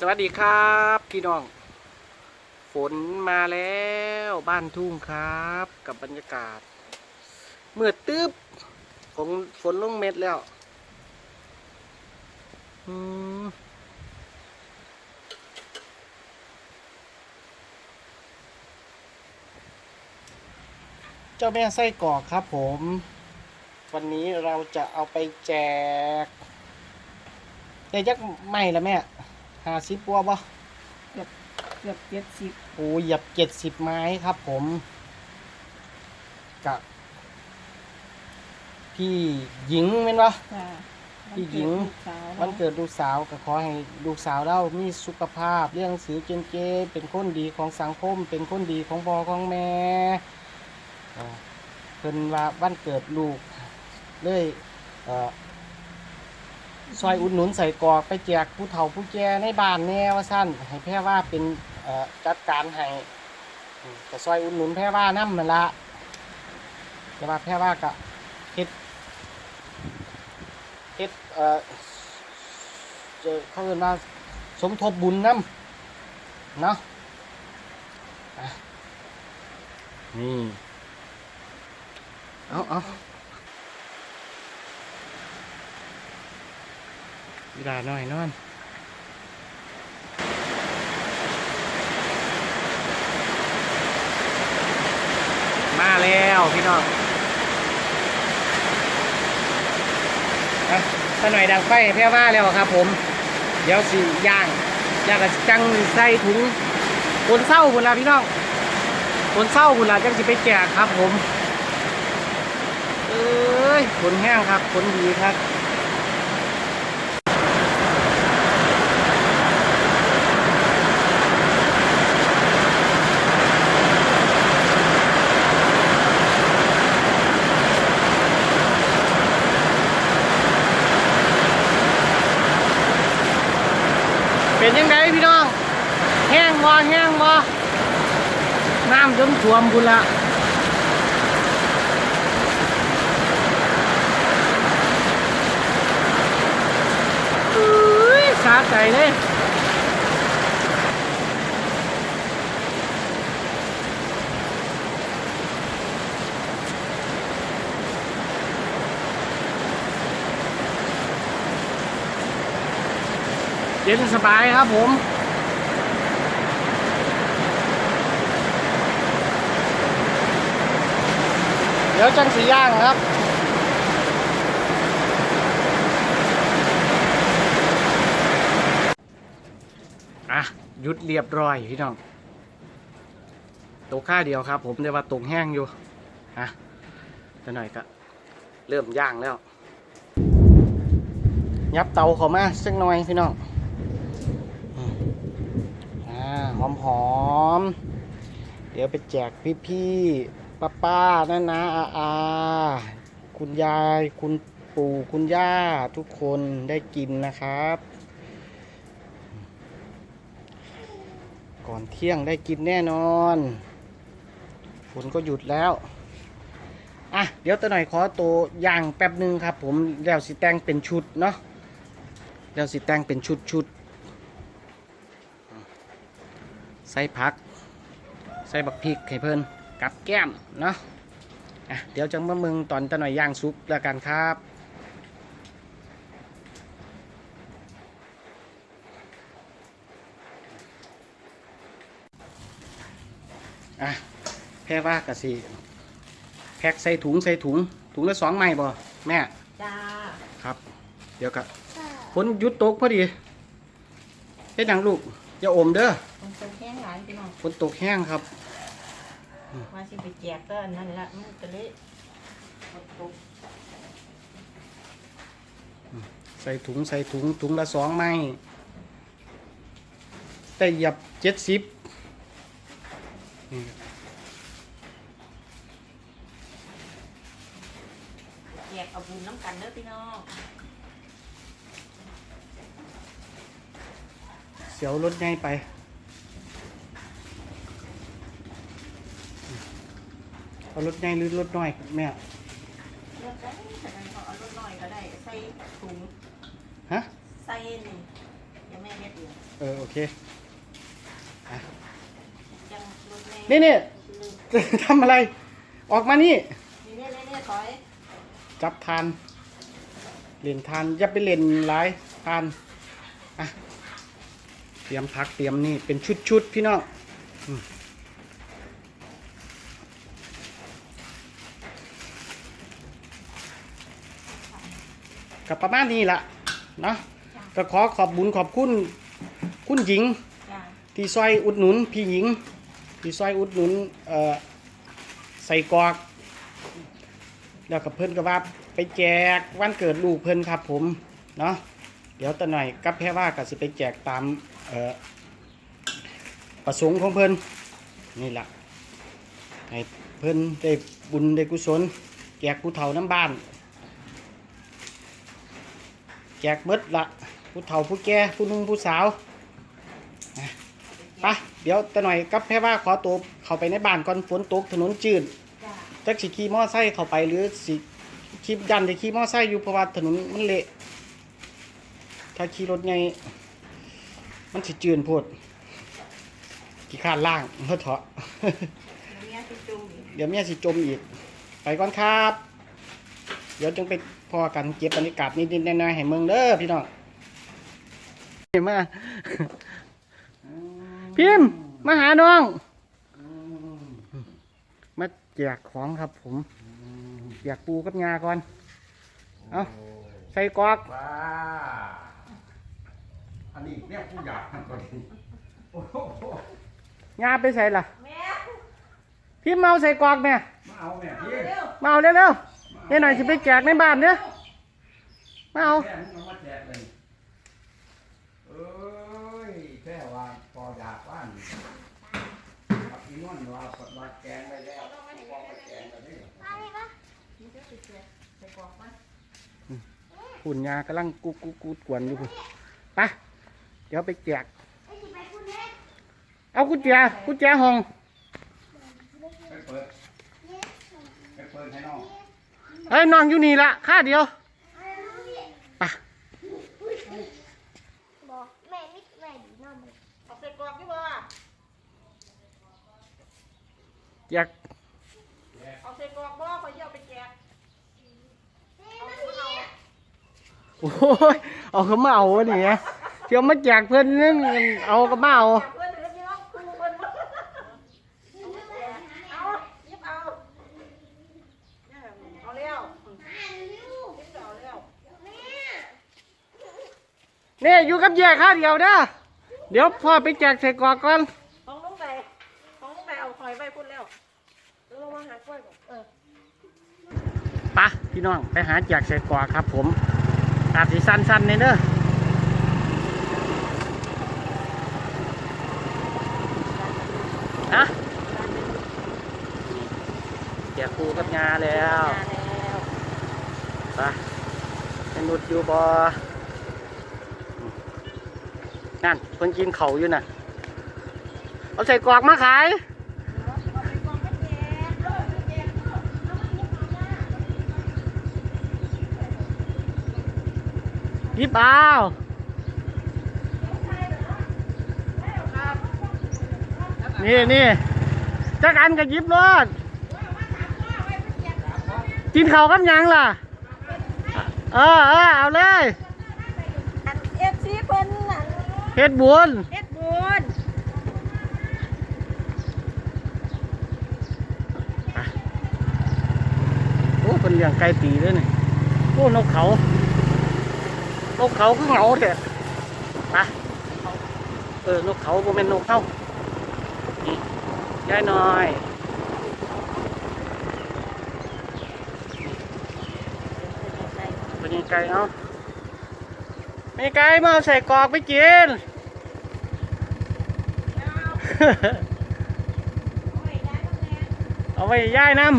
สวัสดีครับพี่น้อง ฝนมาแล้วบ้านทุ่งครับกับบรรยากาศเมื่อตึ๊บของฝนลงเม็ดแล้วเจ้าแม่ไส้กรอกครับผม วันนี้เราจะเอาไปแจกได้ยักไม่ละแม่ ห้าสิบปัวบ่เกือบเกือบเจ็ดสิบโอ้เหยียบเจ็ดสิบไม้ครับผมกับพี่หญิงเป็นวะค่ะพี่หญิง วันวันเกิดลูกสาวเกิดลูกสาวก็ขอให้ลูกสาวเรามีสุขภาพ เรื่องสือเจนเจเป็นคนดีของสังคม เป็นคนดีของพ่อของแม่อ่าเพิ่นว่าวันเกิดลูกเลยเอ่อ ซอยอุดหนุนใส่กรอกไปแจกผู้เฒ่าผู้แก่ในบ้านแน่ว่าสั้นให้แพ่ว่าเป็นจัดการให้แต่ซอยอุดหนุนแพ่ว่านั่มันละแต่ว่าแพ่ว่าก็เฮ็ดเฮ็ดเอ่อเจอเขาเรียกว่าสมทบบุญน้ำเนาะอะนี่เอาเอา เวลาหน่อยนอนมาแล้วพี่น้องอะถ้าหน่อยดังไฟแพ่ว่าแล้วครับผม เดี๋ยวสิย่างย่างกับจังใส่ถุงคนเศร้าคุณละพี่น้องคนเศร้าคุณละจังสิไปแจกครับผม เอ้ยผลแห้งครับผลดีครับ เป็นยังไงพี่น้อง แห้งบ่แห้งบ่น้ำจนท่วมคุณละอุ้ยสาใจเลย เย็นสบายครับผมเดี๋ยวจังสีย่างครับอะหยุดเรียบร้อยพี่น้องตกค่าเดียวครับ ผมได้ว่าตกแห้งอยู่อะจะหน่อยก็เริ่มย่างแล้ว ยับเตาเขามาสักหน่อยพี่น้องอืมอ่า หอมหอมๆ เดี๋ยวไปแจกพี่ๆ ป้าป้าๆน้านาอาอาคุณยาย คุณปู่คุณย่าทุกคนได้กินนะครับ ก่อนเที่ยงได้กินแน่นอนฝนก็หยุดแล้ว อะ เดี๋ยวตะหน่อยขอตัวย่างแป๊บหนึ่งครับผม แล้วสิแต่งเป็นชุดเนาะแล้วสิแต่งเป็นชุดชุด ใส่ผัก ใส่บักพริกให้เพิ่นกับแก้มเนาะอะเดี๋ยวจังมาเมืองตอนตะหน่อยย่างซุปแล้วกันครับอะแพ่ว่ากะสิแพ็กใส่ถุงใส่ถุง ถุงละสองไม้บ่แม่จ้าครับ เดี๋ยวกะฝนหยุดตกพอดีเฮ็ดหยังลูกอย่าอมเด้อมันเป็นแห้งหลายพี่น้องฝนตกแห้งครับว่าสิไปแจกก็นั่นละมันก็เลยฝนตกใส่ถุงใส่ถุงถุงละสองไม้แต่หยับเจ็ดสิบนี่ครับแจกเอาบุญน้ำกันเด้อพี่น้องเสียวรถง่ายไป เอารถง่ายหรือรถน้อยแม่เลือกได้แต่นั้นเขาเอารถน้อยก็ได้ใส่ถุงฮะใส่นี่ยังแม่เฮ็ดอยู่เออโอเคจังรถแม่นี่นี่ทำอะไร ออกมานี่ นี่เนี่ยเนี่ยเนี่ยถอยจับทานเล่นทานอย่าไปเล่นหลายทานอะเตรียมพักเตรียมนี่เป็นชุดๆพี่น้องอืม กับประมาณนี้ละเนาะก็ขอขอบบุญขอบคุณคุณหญิงจ้าที่ซอยอุดหนุนพี่หญิง ที่ซอยอุดหนุนเอ่อใส่กรอกแล้วกับเพิ่นก็ว่าไปแจกวันเกิดลูกเพิ่นครับผมเนาะเดี๋ยวตะหน่อยกับแพ่ว่าก็สิไปแจกตามเอ่อประสงค์ของเพิ่นนี่ล่ะให้เพิ่นได้บุญได้กุศลแจกผู้เฒ่าน้ำบ้าน แจกเบิดละผู้เฒ่าผู้แก่ผู้หนุ่มผู้สาวไปเดี๋ยวตะหน่อยกับแพ่ว่าขอตัวเข้าไปในบ้านก่อนฝนตกถนนจืดจ้าจักสิขี่มอไซค์เข้าไปหรือสิขี่ยันได้ขี่มอไซค์อยู่เพราะว่าถนนมันเละถ้าขี่รถไงมันสิจืนโพดขี่ข้านล่างเพื่อเถาะเมียสิจุ่มอีกเดี๋ยวเมียสิจมอีก ไปก่อนครับ เดี๋ยวจึงไป พอกันเก็บบรรยากาศนิดๆหน่อยๆให้เมืองเด้อพี่น้องเห็นมาพิมพ์มาหาน้อง มาแจกของครับผมแจกปูกับยาก่อน เอาใส่กรอกว้าอันนี้เนี่ยผู้อยากทำก่อนโอ้โหยาไปใส่ล่ะ แม่พิมพ์เมาใส่กรอกเนี่ยมาเอาแม่พี่เร็วมาเอาเร็วๆ นี่หน่อยสิไปแจกในบ้านเด้อมาเอา แม่มึงเอามาแจกเลยเอ้ยแค่ว่าพออยากว่านกับพี่นุ่นว่าปดว่าแกงไปแล้วพอไปแกงไปนี่นี่จะสิแจกใส่กรอกมาหุ่นยากำลังกุกกุกกุกกวนอยู่พุ่นไปเดี๋ยวไปแจก เอากุญแจกุญแจห้อง ไปเปิดไปเปิดให้น้อง เฮ้ยน้องอยู่นี่ละค่าเดียวไปบอกแม่นิดแม่ดีน้องเลยเอาใส่กรอกดีบ่แจกเอาใส่กรอกบ่ขอยสิเอาไปแจกเอาผู้เฒ่าโอ้ยเอาเขามาเอาวะนี่เดี๋ยวมาแจกเพื่อนนึงเอาก็มาเอา เพื่อนเดี๋ยวพี่น้องคุณเพิ่นบ่เอาหยิบเอาเนี่ยเอาแล้ว อ่านเร็ว หยิบเอาแล้ว แม่ นี่อยู่กับแยกค่าเดียวเด้อเดี๋ยวพ่อไปแจกใส่กรอกก่อนของลุงใดของลุงใดเอาหอยไว้พุ่นแล้วแล้วลงมาหากล้วยก่อนเออไปะพี่น้องไปหาแจกใส่กรอกครับ ผมอาจสิสั้นๆนี่เด้อนะแจกปูกับยาแล้วมาแล้วไปเป็นนุดอยู่บอ นั่นเพิ่นกินเขาอยู่น่ะ เอาใส่กรอกมาขายยิบเอานี่นี่จักอันกับยิบรถกินเขากับยังล่ะ เออเออเอาเลย อันเอฟซีเพิ่นน่ะ เฮ็ดบุญเฮ็ดบุญโอ้เป็นเลี้ยงไก่ตีด้วยนี่โอ้นกเขา นกเขาคือเหงาเถอะไปเออนกเขาบ่แม่นนกเขานี่ยายน้อยเป็นยังไงเอาไม่ไก่มาเอาใส่กรอกไปกินเอาไว้ย่ายน้ำ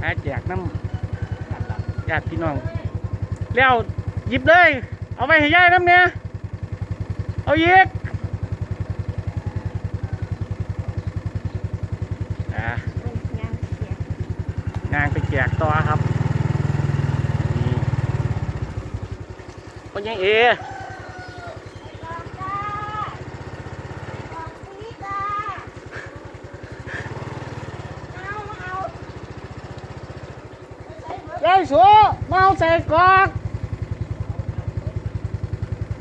หาแจกน้ำญาติพี่น้องแล้วหยิบเลย เอาไว้ให้ย่ายน้ำเนี่ยเอาอีกอะงานไปแจกต่อครับ มัยังเอเย้สัวเมาใส่กอก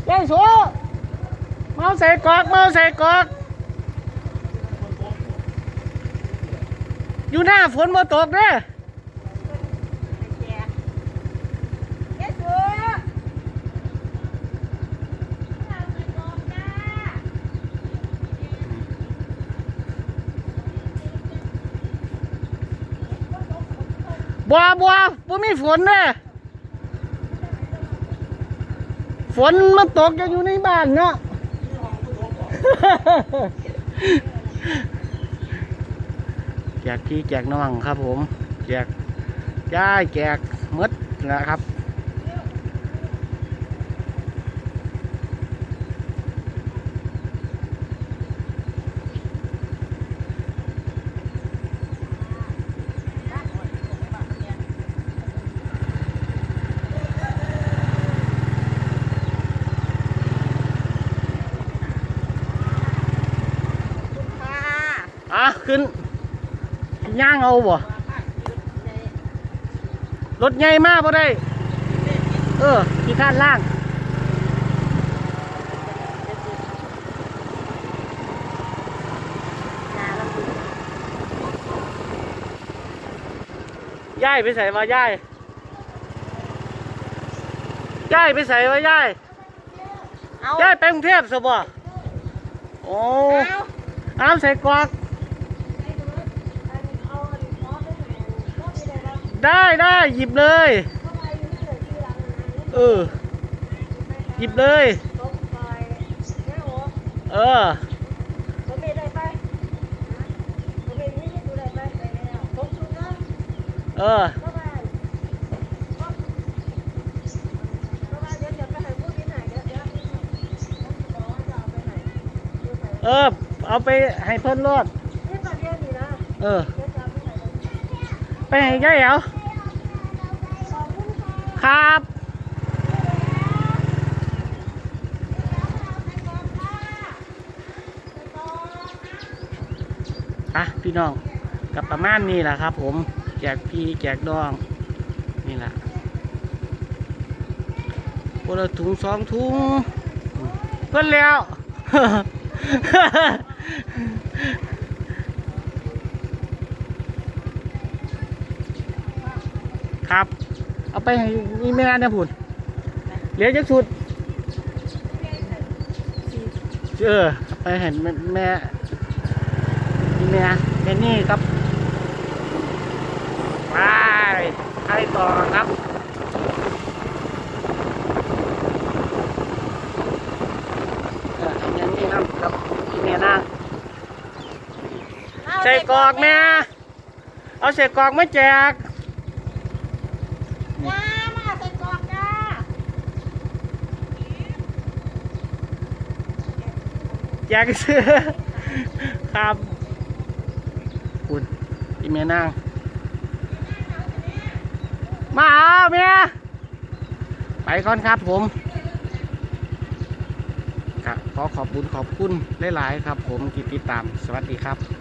เย้สัวเมาใส่กอกเมาใส่กอกอยู่หน้าฝนมาตกเด้อ บัวบัวบ่มีฝนเด้ฝนมันตกจะอยู่ในบ้านเนาะ แจกพี่แจกน้องครับผม แจกย่ายแจกมดนะครับ ค่ะ อะขึ้นย่างเอาบ่รถใหญ่มากบ่ได้ เออที่ข้านล่างย่ายไปใส่มาย่ายย่ายไปใส่มาย่ายเอาย่ายไปกรุงเทพสบ่โอ้เอาน้ำใส่กรอก ได้ได้หยิบเลย เออ หยิบเลย เออเออเออ เอาไปให้เพิ่นรอด เออ ไปให้ยายเอา ครับ อะ พี่น้องกับประมาณนี้แหละครับผมแจกพี่แจกดอง นี่แหละคนละถุงสองถุงเพิ่นแล้ว ครับ เอา ไปให้อีแม่นะพุ่นเหลือจักสุด เออเอาไปให้แม่แม่อีแม่แม่นี่ครับไปใครต่อครับเอออย่างนี้ครับกับอีแม่นางใส่กรอกแม่เอาใส่กรอกมาแจก ยามาใส่กรอกจ้า แจกเสื้อครับคุณอีเมียนาง มาเอาเมียไปก่อนครับผมขอขอบคุณขอบคุณหลาย ๆ ครับผมที่ติดตามสวัสดีครับ